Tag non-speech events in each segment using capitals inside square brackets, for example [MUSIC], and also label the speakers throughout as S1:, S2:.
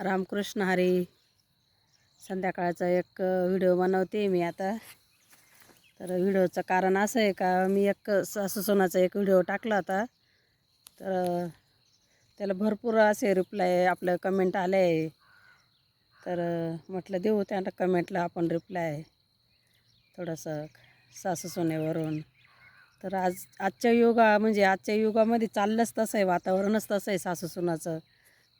S1: रामकृष्ण हरी. संध्याकाळचा एक व्हिडिओ बनवते मी आता. तर व्हिडिओचं कारण असं आहे का मी एक सासू सोनाचा एक व्हिडिओ टाकला होता. तर त्याला भरपूर असे रिप्लाय आपलं कमेंट आले. आहे तर म्हटलं देऊ त्या कमेंटला आपण रिप्लाय थोडंसं सासू सोनेवरून. तर आज आजच्या युगा म्हणजे आजच्या युगामध्ये चाललंच तसं आहे वातावरणच तसं आहे सासू सुनाचं.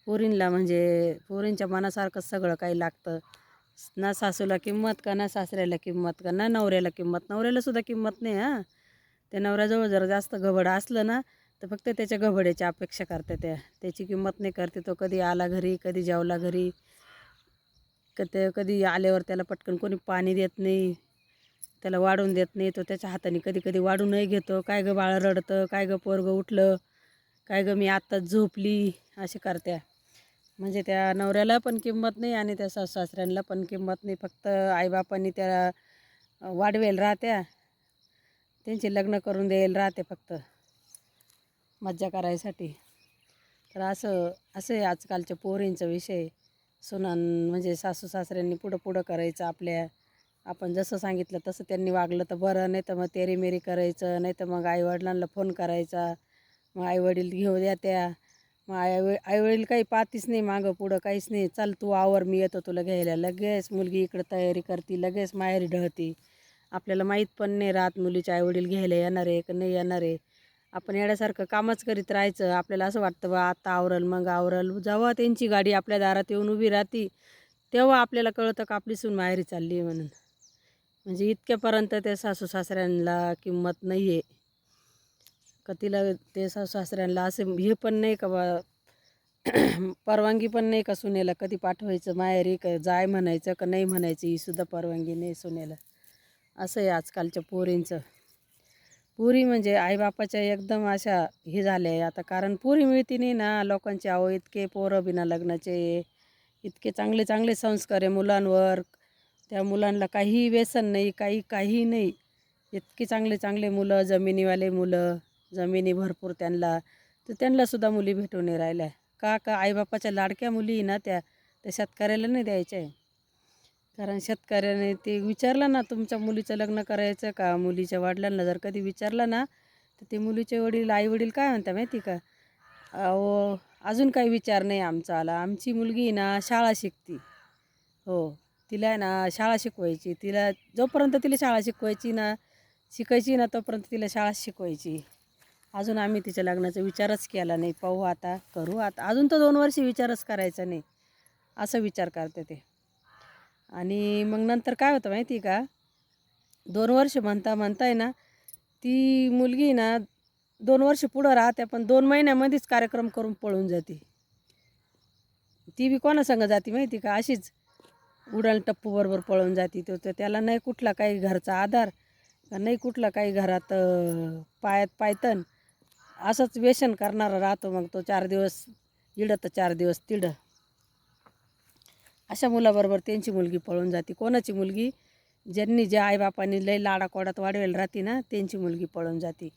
S1: पोरींला म्हणजे पोरींच्या मनासारखं सगळं काही लागतं. ना सासूला किंमत का ना सासऱ्याला किंमत का ना नवऱ्याला किंमत. नवऱ्यालासुद्धा किंमत नाही हां. त्या नवऱ्याजवळ जर जास्त घबड असलं ना तर फक्त त्याच्या घबड्याची अपेक्षा करते त्या. त्याची किंमत नाही करते तो कधी आला घरी कधी जेवला घरी. क ते कधी आल्यावर त्याला पटकन कोणी पाणी देत नाही. त्याला वाढून देत नाही. तो त्याच्या हाताने कधी कधी वाढूनही घेतो. काय गं बाळ रडतं काय गं पोरगं उठलं काय गं मी आत्ताच झोपली असे करत्या. म्हणजे त्या नवऱ्याला पण किंमत नाही आणि त्या सासू सासऱ्यांना पण किंमत नाही. फक्त आईबापांनी त्या वाढवेल राहत्या. त्यांचे लग्न करून द्यायला राहते फक्त. मज्जा करायसाठी. तर असं असं आहे आजकालच्या पोरींचा विषय. सुनान म्हणजे सासू सासऱ्यांनी पुढं पुढं करायचं आपल्या. आपण जसं सांगितलं तसं त्यांनी वागलं तर बरं नाही तर मग तेरीमेरी करायचं नाही तर मग आईवडिलांना फोन करायचा. मग आईवडील घेऊ द्या त्या. मग आई आईवडील काही पाहतीच नाही मागं पुढं काहीच नाही. चल तू आवर मी येतो तुला घ्यायला. लगेच मुलगी इकडं तयारी करते लगेच माहेरी ढळती. आपल्याला माहीत पण नाही राहत मुलीचे आईवडील घ्यायला येणार आहे का नाही येणार आहे. आपण येण्यासारखं कामच करीत राहायचं. आपल्याला असं वाटतं बा आता आवरल मग आवरल. जेव्हा त्यांची गाडी आपल्या दारात येऊन उभी राहते तेव्हा आपल्याला कळतं का आपली सून माहेरी चालली आहे म्हणून. म्हणजे इतक्यापर्यंत त्या सासू सासऱ्यांना किंमत नाही आहे का तिला ते सासू सासऱ्यांना असे हे पण नाही का बा [CLEARS THROAT] परवानगी पण नाही का सुनेला? कधी पाठवायचं? माहेरी का जाय म्हणायचं का नाही म्हणायचं? ही सुद्धा परवानगी नाही सुनेला. असं आहे आजकालच्या पोरींचं. पुरी म्हणजे आईबापाच्या एकदम अशा हे झाल्या आहे. आता कारण पुरी मिळती नाही ना लोकांचे. आहो इतके पोरं बिना लग्नाचे इतके चांगले चांगले संस्कार आहे मुलांवर. त्या मुलांना काही व्यसन नाही काही काही नाही. इतके चांगले चांगले मुलं जमिनीवाले मुलं. जमिनी भरपूर त्यांना तर त्यांनासुद्धा मुली भेटून नाही राहिल्या. का का आईबापाच्या लाडक्या मुली आहे ना त्या त्या शेतकऱ्याला नाही द्यायच्या. आहे कारण शेतकऱ्याने ते विचारलं ना तुमच्या मुलीचं लग्न करायचं का? मुलीच्या वडिलांना जर कधी विचारलं ना तर ते मुलीचे वडील आई वडील काय म्हणता माहिती का? अहो अजून काही विचार नाही आमचा आला आमची मुलगी आहे ना शाळा शिकती. हो तिला आहे ना शाळा शिकवायची. तिला जोपर्यंत तिला शाळा शिकवायची ना शिकायची ना तोपर्यंत तिला शाळा शिकवायची. अजून आम्ही तिच्या लग्नाचा विचारच केला नाही. पाहू आता करू आता. अजून तर दोन वर्षी विचारच करायचा नाही. असं विचार करते ते. आणि मग नंतर काय होतं माहिती आहे का? दोन वर्ष म्हणता म्हणताय ना ती मुलगी ना दोन वर्ष पुढं राहते पण दोन महिन्यामध्येच कार्यक्रम करून पळून जाते. ती बी कोणासंग जाती जाते माहिती का? अशीच उडाल टप्पू बरोबर पळून जाते. तो तर त्याला नाही कुठला काही घरचा आधार नाही कुठला काही घरात पायात पायतन असंच व्यसन करणारा राहतो मग तो चार दिवस इडं तर चार दिवस तिडं. अशा मुलाबरोबर त्यांची मुलगी पळून जाते. कोणाची मुलगी? ज्यांनी ज्या आईबापांनी लय लाडाकोडात वाढवेल राहते ना त्यांची मुलगी पळून जाते.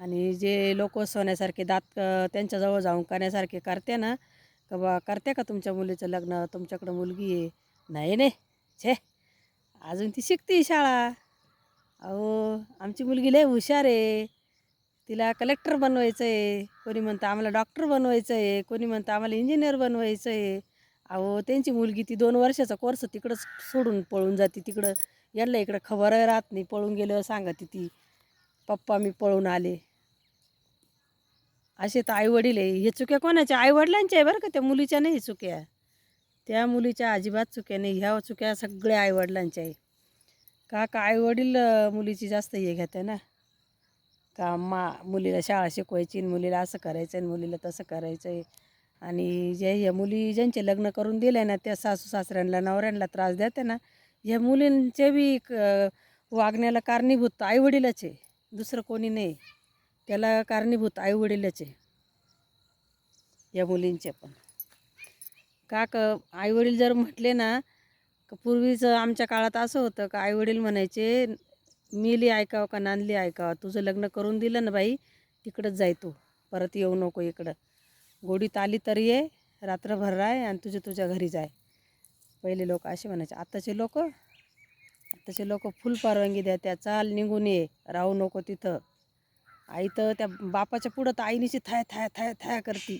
S1: आणि जे लोक सोन्यासारखे दात त्यांच्याजवळ जाऊन करण्यासारखे करते ना का बा करते का तुमच्या मुलीचं लग्न? तुमच्याकडं मुलगी आहे. नाही नाही छे अजून ती शिकते शाळा. अहो आमची मुलगी लय हुशार आहे. तिला कलेक्टर बनवायचं आहे कोणी म्हणतं आम्हाला डॉक्टर बनवायचं आहे कोणी म्हणतं आम्हाला इंजिनियर बनवायचं आहे अहो त्यांची मुलगी ती दोन वर्षाचा कोर्स तिकडंच सोडून पळून जाते तिकडं. यांना इकडं खबर राहत नाही. पळून गेलं सांगते ती पप्पा मी पळून आले. असे तर आईवडील आहे. हे चुक्या कोणाच्या? आईवडिलांच्या आहे बरं का त्या मुलीच्या नाही चुक्या. त्या मुलीच्या अजिबात चुक्या नाही. ह्या चुक्या सगळ्या आईवडिलांच्या आहे. का का आईवडील मुलीची जास्त हे घेते ना? का मा मुलीला शाळा शिकवायची आणि मुलीला असं करायचं आणि मुलीला तसं करायचं आहे आणि जे ह्या मुली ज्यांचे लग्न करून दिले ना त्या सासू सासऱ्यांना नवऱ्यांना त्रास देते ना ह्या मुलींचे बी क- वागण्याला कारणीभूत आईवडीलच आहे. दुसरं कोणी नाही. त्याला कारणीभूत आईवडीलच आहे. या मुलींचे पण. का क आईवडील जर म्हटले ना का पूर्वीचं आमच्या काळात असं होतं का आईवडील म्हणायचे मिली ऐकावं का नांदली ऐकावं? तुझं लग्न करून दिलं ना बाई तिकडंच जाय तू. परत येऊ नको इकडं. गोडीत आली तर ये रात्रभर राय आणि तुझे तुझ्या घरी जाय. पहिले लोक असे म्हणायचे आत्ताचे लोक? आत्ताचे लोक फुल परवानगी द्या त्या चाल निघून ये राहू नको तिथं. आई तर त्या बापाच्या पुढं तर आईनीची थाय थाय थाय थाय करती.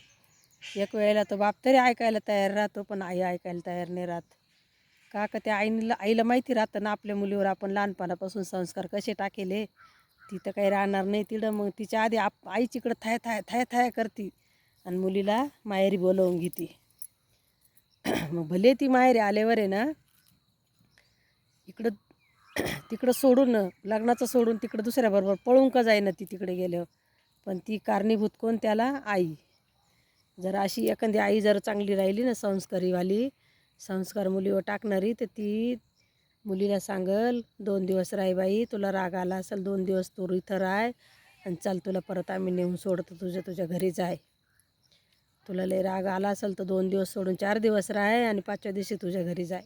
S1: एक वेळेला तो बाप तरी ऐकायला तयार राहतो पण आई ऐकायला तयार नाही राहत. का का त्या आईला आईला माहिती राहतं ना आपल्या मुलीवर आपण लहानपणापासून संस्कार कसे टाकेले. ती तर काही राहणार नाही तिडं मग तिच्या आधी आप आईचीकडं थाय थाय थाय थाय करती. आणि मुलीला माहेरी बोलवून घेते. [CLEARS THROAT] मग भले ती माहेरी आल्यावर आहे ना इकडं [CLEARS THROAT] तिकडं सोडून लग्नाचं सोडून तिकडं दुसऱ्याबरोबर पळून का जाईना ती तिकडे गेल्यावर. पण ती कारणीभूत कोण? त्याला आई. जर अशी एखादी आई जर चांगली राहिली ना संस्कारीवाली संस्कार मुलीवर टाकणारी तर ती मुलीला सांगल दोन दिवस राय बाई तुला राग आला असेल दोन दिवस तू इथं राय आणि चल तुला परत आम्ही नेऊन सोडतो तुझ्या तुझ्या घरी जाय. तुला लय राग आला असेल तर दोन दिवस सोडून चार दिवस राह आणि पाचव्या दिवशी तुझ्या घरी जाय.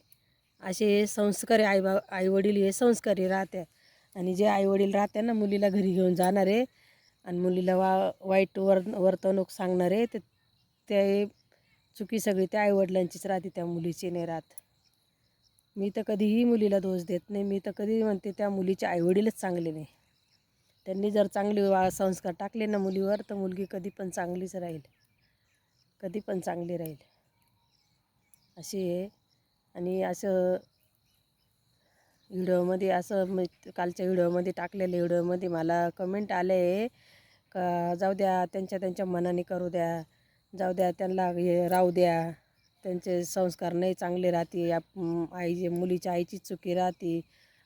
S1: असे हे संस्कारी आई बा आईवडील हे संस्कारी राहते. आणि जे आईवडील राहते ना मुलीला घरी घेऊन जाणारे आणि मुलीला वा वाईट वर वर्तवणूक सांगणारे ते चुकी सगळी त्या आईवडिलांचीच राहते त्या मुलीची नाही राहत. मी तर कधीही मुलीला दोष देत नाही. मी तर कधी म्हणते त्या मुलीचे आईवडीलच चांगले नाही. त्यांनी जर चांगले वा संस्कार टाकले ना मुलीवर तर मुलगी कधी पण चांगलीच राहील. कधी पण चांगली राहील. अशी आहे. आणि असं व्हिडिओमध्ये असं म कालच्या व्हिडिओमध्ये टाकलेल्या व्हिडिओमध्ये मला कमेंट आले का जाऊ द्या त्यांच्या त्यांच्या मनाने करू द्या. जाऊ द्या त्यांना हे राहू द्या. त्यांचे संस्कार नाही चांगले राहते. आप आई मुलीच्या आईचीच चुकी राहते.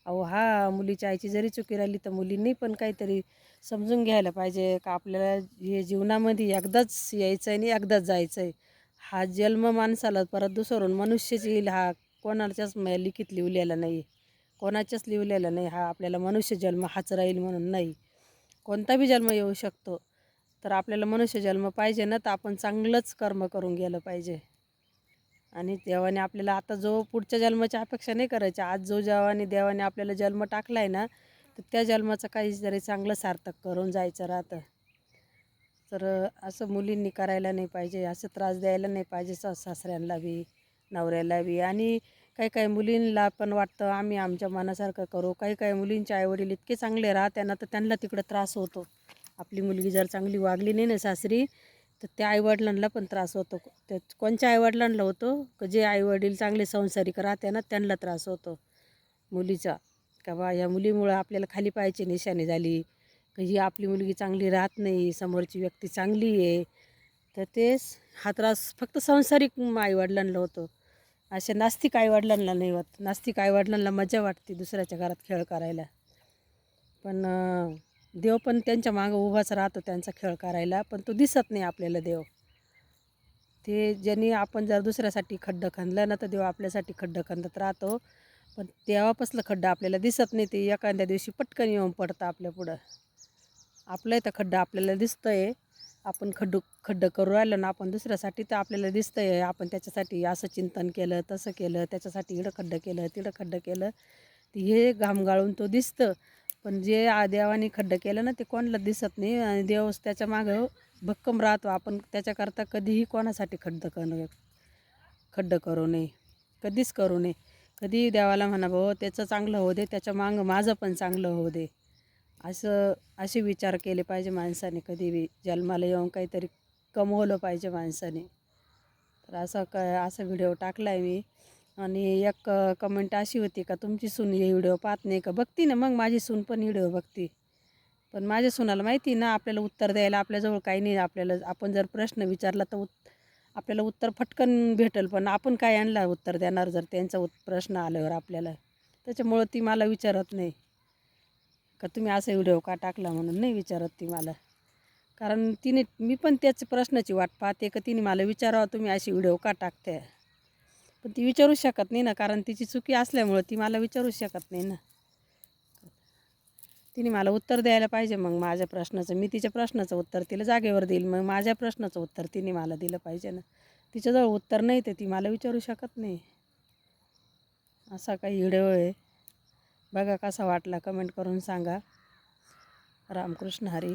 S1: अहो हा मुलीच्या आईची जरी चुकी राहिली तर मुलींनी पण काहीतरी समजून घ्यायला पाहिजे. का आपल्याला हे जीवनामध्ये एकदाच यायचं आहे आणि एकदाच जायचं आहे हा जन्म माणसाला परत दुसरून मनुष्यच येईल. हा कोणाच्याच म- लिखित लिहिलेला नाही. कोणाच्याच लिहिलेला नाही. हा आपल्याला मनुष्य जन्म हाच राहील म्हणून नाही. कोणता बी जन्म येऊ शकतो. तर आपल्याला मनुष्य जन्म पाहिजे ना तर आपण चांगलंच कर्म करून गेलं पाहिजे. आणि देवाने आपल्याला आता जो पुढच्या जन्माची अपेक्षा नाही करायची आज जो जेवाने देवाने आपल्याला जन्म टाकला आहे ना तर त्या जन्माचं काहीतरी चांगलं सार्थक करून जायचं राहतं. तर असं मुलींनी करायला नाही पाहिजे असं त्रास द्यायला नाही पाहिजे सासऱ्यांना बी नवऱ्याला बी. आणि काही काही मुलींना पण वाटतं आम्ही आमच्या मनासारखं करू. काही काही मुलींचे आईवडील इतके चांगले राहते ना तर त्यांना तिकडं त्रास होतो. आपली मुलगी जर चांगली वागली नाही ना सासरी तर त्या आईवडिलांना पण त्रास होतो. त्या कोणच्या आईवडिलांना होतो? का जे आईवडील चांगले संसारिक राहते ना त्यांना त्रास होतो. मुलीचा. का बा या मुलीमुळं आपल्याला खाली पाहायची निशाणी झाली. का ही आपली मुलगी चांगली राहत नाही समोरची व्यक्ती चांगली आहे. तर तेच हा त्रास फक्त संसारिक आईवडिलांना होतो. असे नास्तिक आईवडिलांना नाही होत. नास्तिक आईवडिलांना मजा वाटते दुसऱ्याच्या घरात खेळ करायला. पण देव पण त्यांच्या मागं उभाच राहतो त्यांचा खेळ करायला पण तो दिसत नाही आपल्याला देव. ते ज्यांनी आपण जर दुसऱ्यासाठी खड्डं खणलं ना तर देव आपल्यासाठी खड्डं खणत राहतो. पण तेव्हापासलं खड्डं आपल्याला दिसत नाही ते एखाद्या दिवशी पटकन येऊन पडतं आपल्या पुढं. आपलं तर खड्डा आपल्याला दिसतं आहे आपण खड्डू खड्डं करू राहिलो ना आपण दुसऱ्यासाठी तर आपल्याला दिसतं आहे आपण त्याच्यासाठी असं चिंतन केलं तसं केलं त्याच्यासाठी इडं खड्डं केलं तिडं खड्डं केलं. ते हे घाम गाळून तो दिसतं. पण जे आ देवाने खड्डं केलं ना ते कोणाला दिसत नाही. आणि देवस त्याच्या मागं भक्कम राहतो. आपण त्याच्याकरता कधीही कोणासाठी खड्डं कर खड्डं करू नये. कधीच करू नये. कधीही देवाला म्हणा भाऊ त्याचं चांगलं होऊ दे. त्याच्या मागं माझं पण चांगलं होऊ दे. असं असे विचार केले पाहिजे माणसाने. कधी बी जन्माला येऊन काहीतरी कमवलं पाहिजे माणसाने. तर असं क असा व्हिडिओ टाकला आहे मी. आणि एक कमेंट अशी होती का तुमची सून हे व्हिडिओ पाहत नाही का? बघती ना मग माझी सून पण व्हिडिओ बघती. पण माझ्या सुनाला माहिती ना आपल्याला उत्तर द्यायला आपल्याजवळ काही नाही. आपल्याला आपण जर प्रश्न विचारला तर उत् आपल्याला उत्तर फटकन भेटेल पण आपण काय आणला उत्तर देणार जर त्यांचा उत प्रश्न आल्यावर आपल्याला? त्याच्यामुळं ती मला विचारत नाही. का तुम्ही असा व्हिडिओ का टाकला म्हणून नाही विचारत ती मला? कारण तिने मी पण त्याच प्रश्नाची वाट पाहते का तिने मला विचारावं तुम्ही अशी व्हिडिओ का टाकते पण ती विचारू शकत नाही ना कारण तिची चुकी असल्यामुळं ती मला विचारू शकत नाही ना. तिने मला उत्तर द्यायला पाहिजे मग माझ्या प्रश्नाचं. मी तिच्या प्रश्नाचं उत्तर तिला जागेवर देईल. मग माझ्या प्रश्नाचं उत्तर तिने मला दिलं पाहिजे ना. तिच्याजवळ उत्तर नाही ते ती मला विचारू शकत नाही. असा काही हिडवळ आहे. बघा कसा वाटला कमेंट करून सांगा. रामकृष्ण हरी.